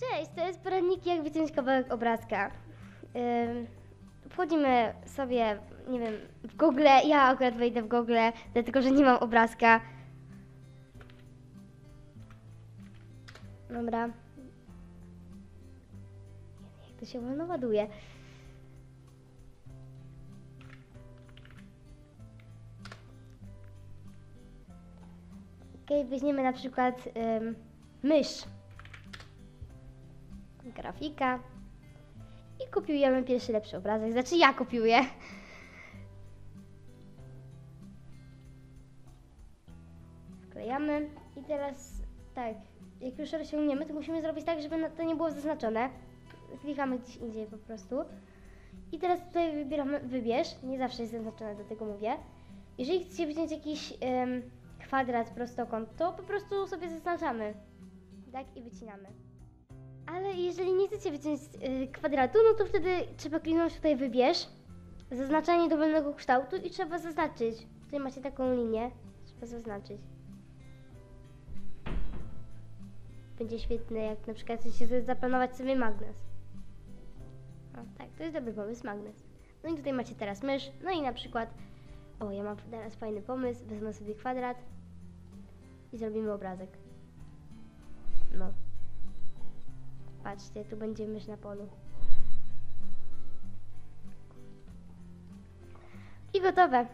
Cześć, to jest poradnik jak wyciąć kawałek obrazka. Ym, Wchodzimy sobie, nie wiem, w Google. Ja akurat wejdę w Google, dlatego że nie mam obrazka. Dobra. Jak to się wolno ładuje. Okej, weźmiemy na przykład mysz. Grafika. I kopiujemy pierwszy lepszy obrazek. Znaczy ja kopiuję. Wklejamy i teraz tak, jak już rozciągniemy, to musimy zrobić tak, żeby to nie było zaznaczone. Klikamy gdzieś indziej po prostu. I teraz tutaj wybieramy wybierz, nie zawsze jest zaznaczone, do tego mówię. Jeżeli chcecie wyciąć jakiś em, kwadrat, prostokąt, to po prostu sobie zaznaczamy. Tak i wycinamy. Ale jeżeli nie chcecie wyciąć y, kwadratu, no to wtedy trzeba kliknąć tutaj wybierz, zaznaczanie dowolnego kształtu i trzeba zaznaczyć. Tutaj macie taką linię, trzeba zaznaczyć. Będzie świetne, jak na przykład chcecie zaplanować sobie magnes. O, tak, to jest dobry pomysł, magnes. No i tutaj macie teraz mysz, no i na przykład, o, ja mam teraz fajny pomysł, wezmę sobie kwadrat i zrobimy obrazek. No. Patrzcie, tu będzie mysz na polu. I gotowe.